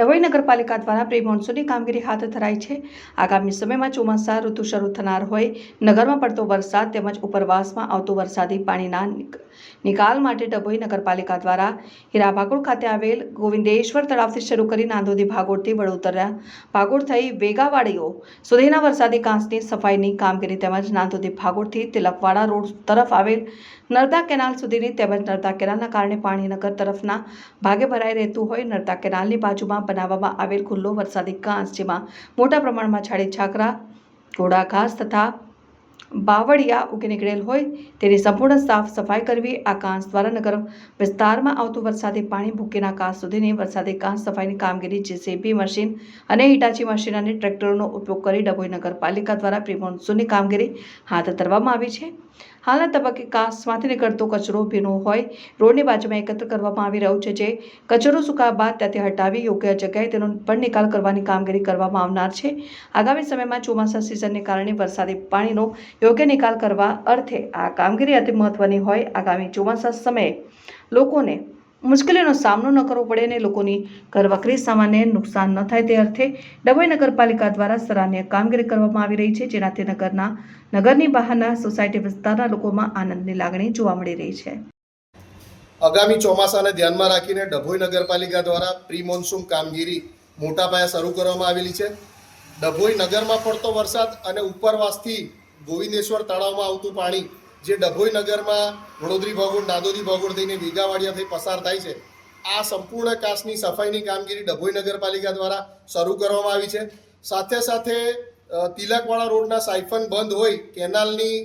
ડભોઈ નગરપાલિકા દ્વારા પ્રી મોન્સૂનની કામગીરી હાથ ધરાઈ છે. આગામી સમયમાં ચોમાસા ઋતુ શરૂ થનાર હોય, નગરમાં પડતો વરસાદ તેમજ ઉપરવાસમાં આવતું વરસાદી પાણીના નિકાલ માટે ડભોઈ નગરપાલિકા દ્વારા હીરાભાગોળ ખાતે આવેલ ગોવિંદેશ્વર તળાવથી શરૂ કરી નાંદોદી ભાગોળથી વડોદરા ભાગોળ થઈ વેગાવાડીઓ સુધીના વરસાદી કાંસની સફાઈની કામગીરી તેમજ નાંદોદી ભાગોળથી તિલકવાડા રોડ તરફ આવેલ નર્મદા કેનાલ સુધીની તેમજ નર્મદા કેનાલના કારણે પાણી નગર તરફના ભાગે ભરાઈ રહેતું હોય, નર્મદા કેનાલની બાજુમાં બનાવવામાં આવેલ ખુલ્લો વરસાદી ઘાસ જેમાં મોટા પ્રમાણમાં છાડી છાકરા ઘોડા ઘાસ તથા બાવળિયા ઉગી નીકળેલ હોય તેની સંપૂર્ણ સાફ સફાઈ કરવી આ કાંસ દ્વારા નગર વિસ્તારમાં આવતું વરસાદી પાણી ભૂકીના કાંસ સુધીની વરસાદી કાંસ સફાઈની કામગીરી જેસીબી મશીન અને હિટાચી મશીન અને ટ્રેક્ટરોનો ઉપયોગ કરી ડભોઈ નગરપાલિકા દ્વારા પ્રી કામગીરી હાથ ધરવામાં આવી છે. હાલના તબક્કે કાંસમાંથી નીકળતો કચરો ભીનો હોય, રોડની બાજુમાં એકત્ર કરવામાં આવી રહ્યો છે જે કચરો સુકાયા બાદ ત્યાંથી હટાવી યોગ્ય જગ્યાએ તેનો પણ નિકાલ કરવાની કામગીરી કરવામાં આવનાર છે. આગામી સમયમાં ચોમાસા સિઝનને કારણે વરસાદી પાણીનો યોગ્ય નિકાલ કરવા અર્થે આ કામગીરી અતિ મહત્વની હોય આગામી ચોમાસા સમયે. લોકોને મુશ્કેલીનો સામનો ન કરવો પડે અને લોકોની ઘરવકરી સામાન્ય નુકસાન ન થાય તે અર્થે ડભોઈ નગરપાલિકા દ્વારા સરાહનીય કામગીરી કરવામાં આવી રહી છે, જેનાથી નગરના, નગરની બહારના સોસાયટી વિસ્તારના લોકોમાં આનંદની લાગણી જોવા મળી રહી છે. આગામી ચોમાસાને ધ્યાનમાં રાખીને ડભોઈ નગરપાલિકા દ્વારા પ્રી મોન્સૂન કામગીરી મોટા પાયે શરૂ કરવામાં આવેલી છે. ડભોઈ નગરમાં પડતો વરસાદ અને ઉપરવાસથી ગોવિંદેશ્વર તળાવમાં આવતું પાણી જે ડભોઈ નગરમાં વડોદરી ભગોળ નાદોદી ભગોળ થઈને વીઘાવાડિયા થઈ પસાર થાય છે, આ સંપૂર્ણ કાસની સફાઈની કામગીરી ડભોઈ નગરપાલિકા દ્વારા શરૂ કરવામાં આવી છે. સાથે સાથે તિલકવાળા રોડના સાયફન બંધ હોય, કેનાલની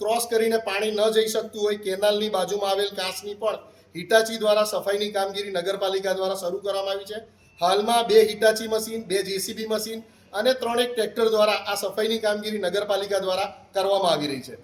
ક્રોસ કરીને પાણી ન જઈ શકતું હોય, કેનાલની બાજુમાં આવેલ કાંસની પણ હિટાચી દ્વારા સફાઈની કામગીરી નગરપાલિકા દ્વારા શરૂ કરવામાં આવી છે. હાલમાં બે હિટાચી મશીન, બે જેસીબી મશીન અને ત્રણેક ટ્રેક્ટર દ્વારા આ સફાઈની કામગીરી નગરપાલિકા દ્વારા કરવામાં આવી રહી છે.